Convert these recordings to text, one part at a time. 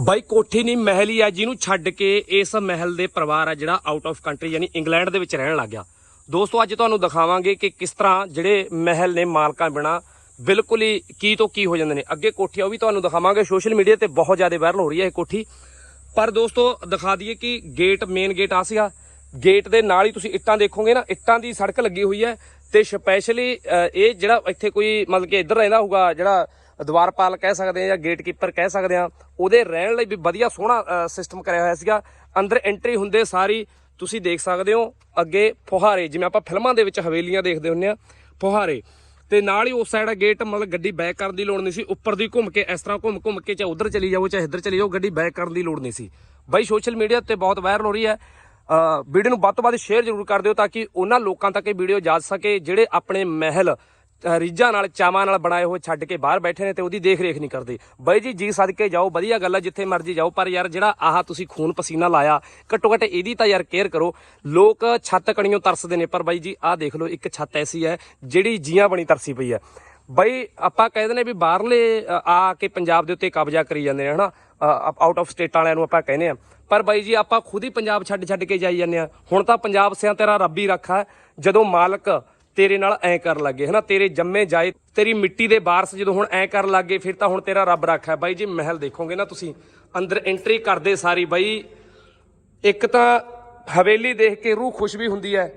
ਬਾਈ ਕੋਠੀ ਨਹੀਂ, ਮਹਿਲ ਹੀ ਆ ਜਿਹਨੂੰ ਛੱਡ ਕੇ ਇਸ ਮਹਿਲ ਦੇ ਪਰਿਵਾਰ ਆ ਜਿਹੜਾ ਆਊਟ ਆਫ ਕੰਟਰੀ ਯਾਨੀ ਇੰਗਲੈਂਡ ਦੇ ਵਿੱਚ ਰਹਿਣ ਲੱਗ ਗਿਆ। ਦੋਸਤੋ, ਅੱਜ ਤੁਹਾਨੂੰ ਦਿਖਾਵਾਂਗੇ ਕਿ ਕਿਸ ਤਰ੍ਹਾਂ ਜਿਹੜੇ ਮਹਿਲ ਨੇ ਮਾਲਕਾਂ ਬਿਨਾ ਬਿਲਕੁਲ ਹੀ ਕੀ ਤੋਂ ਕੀ ਹੋ ਜਾਂਦੇ ਨੇ। ਅੱਗੇ ਕੋਠੀ ਆ, ਉਹ ਵੀ ਤੁਹਾਨੂੰ ਦਿਖਾਵਾਂਗੇ। ਸੋਸ਼ਲ ਮੀਡੀਆ ਤੇ ਬਹੁਤ ਜ਼ਿਆਦਾ ਵਾਇਰਲ ਹੋ ਰਹੀ ਹੈ ਇਹ ਕੋਠੀ। ਪਰ ਦੋਸਤੋ, ਦਿਖਾ ਦਈਏ ਕਿ ਗੇਟ ਮੇਨ ਗੇਟ ਆ ਸੀਗਾ। ਗੇਟ ਦੇ ਨਾਲ ਹੀ ਤੁਸੀਂ ਇੱਟਾਂ ਦੇਖੋਗੇ ਨਾ, ਇੱਟਾਂ ਦੀ ਸੜਕ ਲੱਗੀ ਹੋਈ ਹੈ। ਤੇ ਸਪੈਸ਼ਲੀ ਇਹ ਜਿਹੜਾ ਇੱਥੇ ਕੋਈ ਮਤਲਬ ਕਿ ਇੱਧਰ ਰਹਿੰਦਾ ਹੋਊਗਾ, ਜਿਹੜਾ ਦਵਾਰਪਾਲ ਕਹਿ ਸਕਦੇ ਆ ਜਾਂ ਗੇਟਕੀਪਰ ਕਹਿ ਸਕਦੇ ਆ ਉਹਦੇ ਰਹਿਣ ਲਈ ਵੀ ਵਧੀਆ ਸੋਹਣਾ ਸਿਸਟਮ ਕਰਿਆ ਹੋਇਆ ਸੀਗਾ। ਅੰਦਰ ਐਂਟਰੀ ਹੁੰਦੇ ਸਾਰੀ, ਤੁਸੀਂ ਦੇਖ ਸਕਦੇ ਹੋ, ਅੱਗੇ ਫੁਹਾਰੇ, ਜਿਵੇਂ ਆਪਾਂ ਫਿਲਮਾਂ ਦੇ ਵਿੱਚ ਹਵੇਲੀਆਂ ਦੇਖਦੇ ਹੁੰਨੇ ਆ ਫੁਹਾਰੇ। ਤੇ ਨਾਲ ਹੀ ਉਸ ਸਾਈਡ ਗੇਟ ਮਤਲਬ ਗੱਡੀ ਬੈਕ ਕਰਨ ਦੀ ਲੋੜ ਨਹੀਂ ਸੀ, ਉੱਪਰ ਦੀ ਘੁੰਮ ਕੇ, ਇਸ ਤਰ੍ਹਾਂ ਘੁੰਮ ਘੁੰਮ ਕੇ ਚਾਹੇ ਉਧਰ ਚਲੀ ਜਾਓ, ਚਾਹੇ ਇੱਧਰ ਚਲੀ ਜਾਓ, ਗੱਡੀ ਬੈਕ ਕਰਨ ਦੀ ਲੋੜ ਨਹੀਂ ਸੀ। ਬਾਈ ਸੋਸ਼ਲ ਮੀਡੀਆ ਤੇ ਬਹੁਤ ਵਾਇਰਲ ਹੋ ਰਹੀ ਹੈ। ਵੀਡੀਓ ਨੂੰ ਵੱਧ ਤੋਂ ਵੱਧ ਸ਼ੇਅਰ ਜ਼ਰੂਰ ਕਰ ਦਿਓ ਤਾਂ ਕਿ ਉਹਨਾਂ ਲੋਕਾਂ ਤੱਕ ਇਹ ਵੀਡੀਓ ਜਾ ਸਕੇ, ਜਿਹੜੇ ਆਪਣੇ ਮਹਿਲ ਅ, ਰੀਝਾਂ ਨਾਲ ਚਾਵਾਂ ਨਾਲ ਬਣਾਏ ਹੋਏ ਛੱਡ ਕੇ ਬਾਹਰ ਬੈਠੇ ਨੇ ਤੇ ਉਹਦੀ ਦੇਖ ਰੇਖ ਨਹੀਂ ਕਰਦੇ। ਬਾਈ ਜੀ ਜੀ ਸਦਕੇ ਜਾਓ ਵਧੀਆ ਗੱਲ ਹੈ ਜਿੱਥੇ ਮਰਜ਼ੀ ਜਾਓ ਪਰ ਯਾਰ ਜਿਹੜਾ ਆਹ ਤੁਸੀਂ ਖੂਨ ਪਸੀਨਾ ਲਾਇਆ ਘੱਟੋ ਘੱਟ ਇਹਦੀ ਤਾਂ ਯਾਰ ਕੇਅਰ ਕਰੋ। ਲੋਕ ਛੱਤ ਕਣੀਓ ਤਰਸਦੇ ਨੇ ਪਰ ਬਾਈ ਜੀ ਆਹ ਦੇਖ ਲਓ ਇੱਕ ਛੱਤ ਐਸੀ ਹੈ ਜਿਹੜੀ ਜੀਆਂ ਬਣੀ ਤਰਸੀ ਪਈ ਹੈ। ਬਈ ਆਪਾਂ ਕਹਿੰਦੇ ਨੇ ਵੀ ਬਾਹਰਲੇ ਆ ਕੇ ਪੰਜਾਬ ਦੇ ਉੱਤੇ ਕਬਜ਼ਾ ਕਰੀ ਜਾਂਦੇ ਨੇ ਹਨਾ? ਆਊਟ ਆਫ ਸਟੇਟ ਵਾਲਿਆਂ ਨੂੰ ਆਪਾਂ ਕਹਿੰਦੇ ਆ ਪਰ ਬਾਈ ਜੀ ਆਪਾਂ ਖੁਦ ਹੀ ਪੰਜਾਬ ਛੱਡ ਛੱਡ ਕੇ ਜਾਈ ਜਾਂਦੇ ਆ ਹੁਣ ਤਾਂ ਪੰਜਾਬ ਸਿਆਂ ਤੇਰਾ ਰੱਬ ਹੀ ਰੱਖਾ ਹੈ। ਜਦੋਂ ਮਾਲਕ ਤੇਰੇ ਨਾਲ ਐ ਕਰਨ ਲੱਗੇ ਹਨਾ? ਤੇਰੇ ਜੰਮੇ ਜਾਏ, ਤੇਰੀ ਮਿੱਟੀ ਦੇ ਵਾਰਸ ਜਦੋਂ ਹੁਣ ਐ ਕਰਨ ਲੱਗੇ ਫਿਰ ਤਾਂ ਹੁਣ ਤੇਰਾ ਰੱਬ ਰੱਖਾ ਹੈ ਬਾਈ, ਜੀ ਮਹਿਲ ਦੇਖੋਗੇ ਨਾ ਤੁਸੀਂ, ਅੰਦਰ ਐਂਟਰੀ ਕਰਦੇ ਸਾਰੀ, ਬਾਈ, ਇੱਕ ਤਾਂ ਹਵੇਲੀ ਦੇਖ ਕੇ ਰੂਹ ਖੁਸ਼ ਵੀ ਹੁੰਦੀ ਹੈ,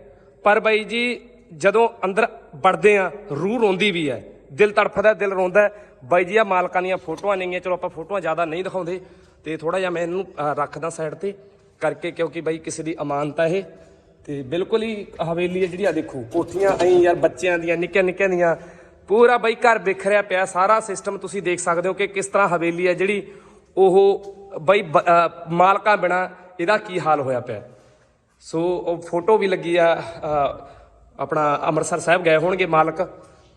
ਪਰ ਬਾਈ ਜੀ, ਜਦੋਂ ਅੰਦਰ ਵੜਦੇ ਆ, ਰੂਹ ਰੋਂਦੀ ਵੀ ਹੈ। ਦਿਲ ਤੜਫਦਾ, ਦਿਲ ਰੋਂਦਾ ਬਾਈ ਜੀ ਆ ਮਾਲਕਾਂ ਦੀਆਂ ਫੋਟੋਆਂ ਨੇਗੀਆਂ, ਚਲੋ ਆਪਾਂ ਫੋਟੋਆਂ ਜ਼ਿਆਦਾ ਨਹੀਂ ਦਿਖਾਉਂਦੇ, ਤੇ ਥੋੜਾ ਜਿਹਾ ਮੈਂ ਇਹਨੂੰ ਰੱਖਦਾ ਸਾਈਡ ਤੇ, ਕਰਕੇ ਕਿਉਂਕਿ ਬਾਈ ਕਿਸੇ ਦੀ ਅਮਾਨਤ ਹੈ ਇਹ। ਤੇ ਬਿਲਕੁਲ ਹੀ ਹਵੇਲੀ ਹੈ ਜਿਹੜੀ ਆ ਦੇਖੋ, ਕੋਠੀਆਂ ਐਂ ਯਾਰ, ਬੱਚਿਆਂ ਦੀਆਂ, ਨਿੱਕੀਆਂ ਨਿੱਕੀਆਂ ਦੀਆਂ। ਪੂਰਾ ਬਈ ਘਰ ਵਿਖਰਿਆ ਪਿਆ, ਸਾਰਾ ਸਿਸਟਮ ਤੁਸੀਂ ਦੇਖ ਸਕਦੇ ਹੋ ਕਿ ਕਿਸ ਤਰ੍ਹਾਂ ਹਵੇਲੀ ਹੈ ਜਿਹੜੀ ਉਹ ਬਈ ਬ- ਮਾਲਕਾਂ ਬਿਨਾ ਇਹਦਾ ਕੀ ਹਾਲ ਹੋਇਆ ਪਿਆ। ਸੋ ਉਹ ਫੋਟੋ ਵੀ ਲੱਗੀ ਆ ਆਪਣਾ ਅੰਮ੍ਰਿਤਸਰ ਸਾਹਿਬ ਗਏ ਹੋਣਗੇ ਮਾਲਕ।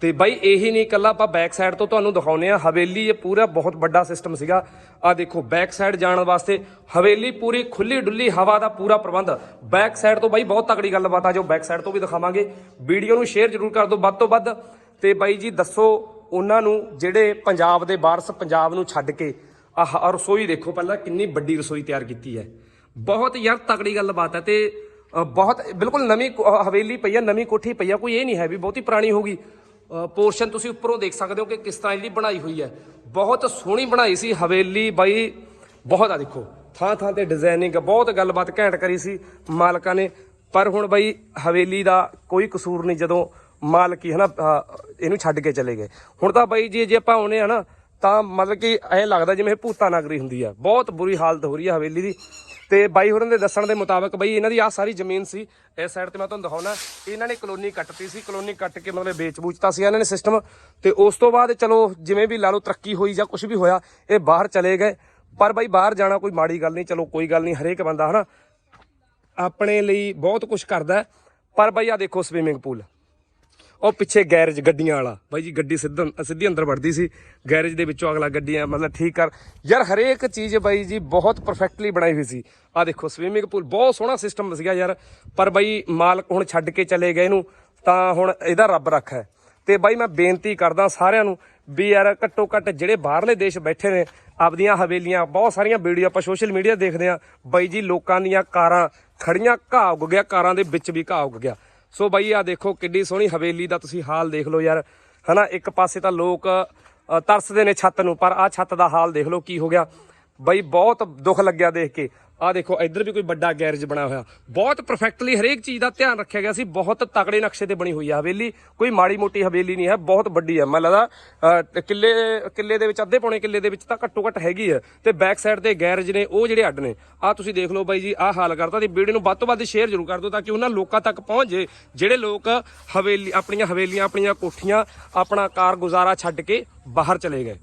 ਤੇ ਬਾਈ ਇਹੀ ਨਹੀਂ ਇਕੱਲਾ ਆਪਾਂ ਬੈਕ ਸਾਈਡ ਤੋਂ ਤੁਹਾਨੂੰ ਦਿਖਾਉਨੇ ਆ ਹਵੇਲੀ ਇਹ ਪੂਰਾ ਬਹੁਤ ਵੱਡਾ ਸਿਸਟਮ ਸੀਗਾ। ਆ ਦੇਖੋ ਬੈਕ ਸਾਈਡ ਜਾਣ ਵਾਸਤੇ ਹਵੇਲੀ ਪੂਰੀ ਖੁੱਲੀ ਡੁੱਲੀ ਹਵਾ ਦਾ ਪੂਰਾ ਪ੍ਰਬੰਧ। ਬੈਕ ਸਾਈਡ ਤੋਂ ਬਾਈ ਬਹੁਤ ਤਕੜੀ ਗੱਲਬਾਤ ਆ, ਜੋ ਬੈਕ ਸਾਈਡ ਤੋਂ ਵੀ ਦਿਖਾਵਾਂਗੇ। ਵੀਡੀਓ ਨੂੰ ਸ਼ੇਅਰ ਜ਼ਰੂਰ ਕਰ ਦਿਓ ਵੱਧ ਤੋਂ ਵੱਧ। ਤੇ ਬਾਈ ਜੀ, ਦੱਸੋ ਉਹਨਾਂ ਨੂੰ ਜਿਹੜੇ ਪੰਜਾਬ ਦੇ ਵਾਰਸ ਪੰਜਾਬ ਨੂੰ ਛੱਡ ਕੇ ਆਹ ਰਸੋਈ ਦੇਖੋ ਪਹਿਲਾਂ ਕਿੰਨੀ ਵੱਡੀ ਰਸੋਈ ਤਿਆਰ ਕੀਤੀ ਹੈ। ਬਹੁਤ ਯਾਰ ਤਕੜੀ ਗੱਲਬਾਤ ਹੈ ਤੇ ਬਹੁਤ ਬਿਲਕੁਲ ਨਵੀਂ ਕੋ- ਹਵੇਲੀ ਪਈ ਆ, ਨਵੀਂ ਕੋਠੀ ਪਈ ਆ, ਕੋਈ ਇਹ ਨਹੀਂ ਹੈ ਵੀ ਬਹੁਤੀ ਪੁਰਾਣੀ ਹੋਗੀ ਪੋਰਸ਼ਨ ਤੁਸੀਂ ਉੱਪਰੋਂ ਦੇਖ ਸਕਦੇ ਹੋ ਕਿ ਕਿਸ ਤਰ੍ਹਾਂ ਜਿਹੜੀ ਬਣਾਈ ਹੋਈ ਹੈ। ਬਹੁਤ ਸੋਹਣੀ ਬਣਾਈ ਸੀ ਹਵੇਲੀ ਬਾਈ, ਬਹੁਤ ਆ ਦੇਖੋ, ਥਾਂ ਥਾਂ ਤੇ ਡਿਜ਼ਾਈਨਿੰਗ ਬਹੁਤ ਗੱਲਬਾਤ ਘੈਂਟ ਕਰੀ ਸੀ ਮਾਲਕਾਂ ਨੇ। ਪਰ ਹੁਣ ਬਾਈ ਹਵੇਲੀ ਦਾ ਕੋਈ ਕਸੂਰ ਨਹੀਂ ਜਦੋਂ ਮਾਲਕ ਹੀ ਹਨਾ ਇਹਨੂੰ ਛੱਡ ਕੇ ਚਲੇ ਗਏ। ਹੁਣ ਤਾਂ ਬਾਈ ਜੀ, ਜੇ ਆਪਾਂ ਆਉਨੇ ਆ ਨਾ ਤਾਂ ਮਤਲਬ ਕਿ ਐਂ ਲੱਗਦਾ ਜਿਵੇਂ ਇਹ ਭੂਤਾ ਨਗਰੀ ਹੁੰਦੀ ਆ। ਬਹੁਤ ਬੁਰੀ ਹਾਲਤ ਹੋ ਰਹੀ ਹੈ ਹਵੇਲੀ ਦੀ। ਤੇ ਬਾਈ ਹੋਰਾਂ ਦੇ ਦੱਸਣ ਦੇ ਮੁਤਾਬਕ ਬਈ ਇਹਨਾਂ ਦੀ ਆ ਸਾਰੀ ਜ਼ਮੀਨ ਸੀ, ਇਸ ਸਾਈਡ ਤੇ ਮੈਂ ਤੁਹਾਨੂੰ ਦਿਖਾਉਣਾ। ਇਹਨਾਂ ਨੇ ਕਲੋਨੀ ਕੱਟਤੀ ਸੀ, ਕਲੋਨੀ ਕੱਟ ਕੇ ਮਤਲਬ ਵੇਚ ਬੂਚਤਾ ਸੀ ਇਹਨਾਂ ਨੇ ਸਿਸਟਮ ਤੇ ਉਸ ਤੋਂ ਬਾਅਦ ਚਲੋ ਜਿਵੇਂ ਵੀ ਲਾ ਲਓ ਤਰੱਕੀ ਹੋਈ ਜਾਂ ਕੁਝ ਵੀ ਹੋਇਆ, ਇਹ ਬਾਹਰ ਚਲੇ ਗਏ। ਪਰ ਬਾਈ ਬਾਹਰ ਜਾਣਾ ਕੋਈ ਮਾੜੀ ਗੱਲ ਨਹੀਂ, ਚਲੋ ਕੋਈ ਗੱਲ ਨਹੀਂ, ਹਰੇਕ ਬੰਦਾ ਹਨਾ, ਆਪਣੇ ਲਈ ਬਹੁਤ ਕੁਝ ਕਰਦਾ ਪਰ ਬਾਈ ਆ ਦੇਖੋ ਸਵੀਮਿੰਗ ਪੂਲ ਉਹ ਪਿੱਛੇ ਗੈਰੇਜ ਗੱਡੀਆਂ ਵਾਲਾ। ਬਾਈ ਜੀ, ਗੱਡੀ ਸਿੱਧਾ ਸਿੱਧੀ ਅੰਦਰ ਵੜਦੀ ਸੀ। ਗੈਰੇਜ ਦੇ ਵਿੱਚੋਂ ਅਗਲਾ ਗੱਡੀਆਂ ਮਤਲਬ ਠੀਕ ਕਰ। ਯਾਰ, ਹਰੇਕ ਚੀਜ਼ ਬਾਈ ਜੀ ਬਹੁਤ ਪਰਫੈਕਟਲੀ ਬਣਾਈ ਹੋਈ ਸੀ। ਆ ਦੇਖੋ ਸਵੀਮਿੰਗ ਪੂਲ ਬਹੁਤ ਸੋਹਣਾ ਸਿਸਟਮ ਸੀਗਾ ਯਾਰ। ਪਰ ਬਾਈ, ਮਾਲਕ ਹੁਣ ਛੱਡ ਕੇ ਚਲੇ ਗਏ ਇਹਨੂੰ, ਤਾਂ ਹੁਣ ਇਹਦਾ ਰੱਬ ਰੱਖਾ ਹੈ। ਤੇ ਬਾਈ, ਮੈਂ ਬੇਨਤੀ ਕਰਦਾ ਸਾਰਿਆਂ ਨੂੰ ਵੀ ਯਾਰ ਘੱਟੋ ਘੱਟ ਜਿਹੜੇ ਬਾਹਰਲੇ ਦੇਸ਼ ਬੈਠੇ ਨੇ, ਆਪਦੀਆਂ ਹਵੇਲੀਆਂ, ਬਹੁਤ ਸਾਰੀਆਂ ਵੀਡੀਓ ਆਪਾਂ ਸੋਸ਼ਲ ਮੀਡੀਆ ਦੇਖਦੇ ਆ ਬਾਈ ਜੀ, ਲੋਕਾਂ ਦੀਆਂ ਕਾਰਾਂ ਖੜੀਆਂ, ਘਾਹ ਉੱਗ ਗਿਆ, ਕਾਰਾਂ ਦੇ ਵਿੱਚ ਵੀ ਘਾਹ ਉੱਗ ਗਿਆ। ਸੋ ਬਾਈ ਆ ਦੇਖੋ ਕਿੱਡੀ ਸੋਹਣੀ ਹਵੇਲੀ ਦਾ ਤੁਸੀਂ ਹਾਲ ਦੇਖ ਲਓ ਯਾਰ। ਹਨਾ, ਇੱਕ ਪਾਸੇ ਤਾਂ ਲੋਕ ਤਰਸਦੇ ਨੇ ਛੱਤ ਨੂੰ, ਪਰ ਆ ਛੱਤ ਦਾ ਹਾਲ ਦੇਖ ਲਓ ਕੀ ਹੋ ਗਿਆ। ਬਾਈ, ਬਹੁਤ ਦੁੱਖ ਲੱਗਿਆ ਦੇਖ ਕੇ। ਆ ਦੇਖੋ, ਇੱਧਰ ਵੀ ਕੋਈ ਵੱਡਾ ਗੈਰੇਜ ਬਣਾਇਆ ਹੋਇਆ। ਬਹੁਤ ਪਰਫੈਕਟਲੀ ਹਰੇਕ ਚੀਜ਼ ਦਾ ਧਿਆਨ ਰੱਖਿਆ ਗਿਆ ਸੀ। ਬਹੁਤ ਤਕੜੇ ਨਕਸ਼ੇ ਤੇ ਬਣੀ ਹੋਈ ਹੈ ਹਵੇਲੀ। ਕੋਈ ਮਾੜੀ ਮੋਟੀ ਹਵੇਲੀ ਨਹੀਂ ਹੈ, ਬਹੁਤ ਵੱਡੀ ਹੈ। ਮੈਨੂੰ ਲੱਗਦਾ ਕਿੱਲੇ ਕਿੱਲੇ ਦੇ ਵਿੱਚ, ਅੱਧੇ ਪੌਣੇ ਕਿੱਲੇ ਦੇ ਵਿੱਚ ਤਾਂ ਘੱਟੋ ਘੱਟ ਹੈਗੀ ਹੈ। ਤੇ ਬੈਕ ਸਾਈਡ ਤੇ ਗੈਰੇਜ ਨੇ, ਉਹ ਜਿਹੜੇ ਅੱਡ ਨੇ। ਆ ਤੁਸੀਂ ਦੇਖ ਲਓ ਬਾਈ ਜੀ, ਆਹ ਹਾਲ ਕਰਤਾ ਤੇ ਵੀਡੀਓ ਨੂੰ ਵੱਧ ਤੋਂ ਵੱਧ ਸ਼ੇਅਰ ਜ਼ਰੂਰ ਕਰ ਦਿਓ ਤਾਂ ਕਿ ਉਹਨਾਂ ਲੋਕਾਂ ਤੱਕ ਪਹੁੰਚ ਜੇ ਜਿਹੜੇ ਲੋਕ ਹਵੇਲੀ, ਆਪਣੀਆਂ ਹਵੇਲੀਆਂ, ਆਪਣੀਆਂ ਕੋਠੀਆਂ, ਆਪਣਾ ਕਾਰ ਗੁਜ਼ਾਰਾ ਛੱਡ ਕੇ ਬਾਹਰ ਚਲੇ ਗਏ।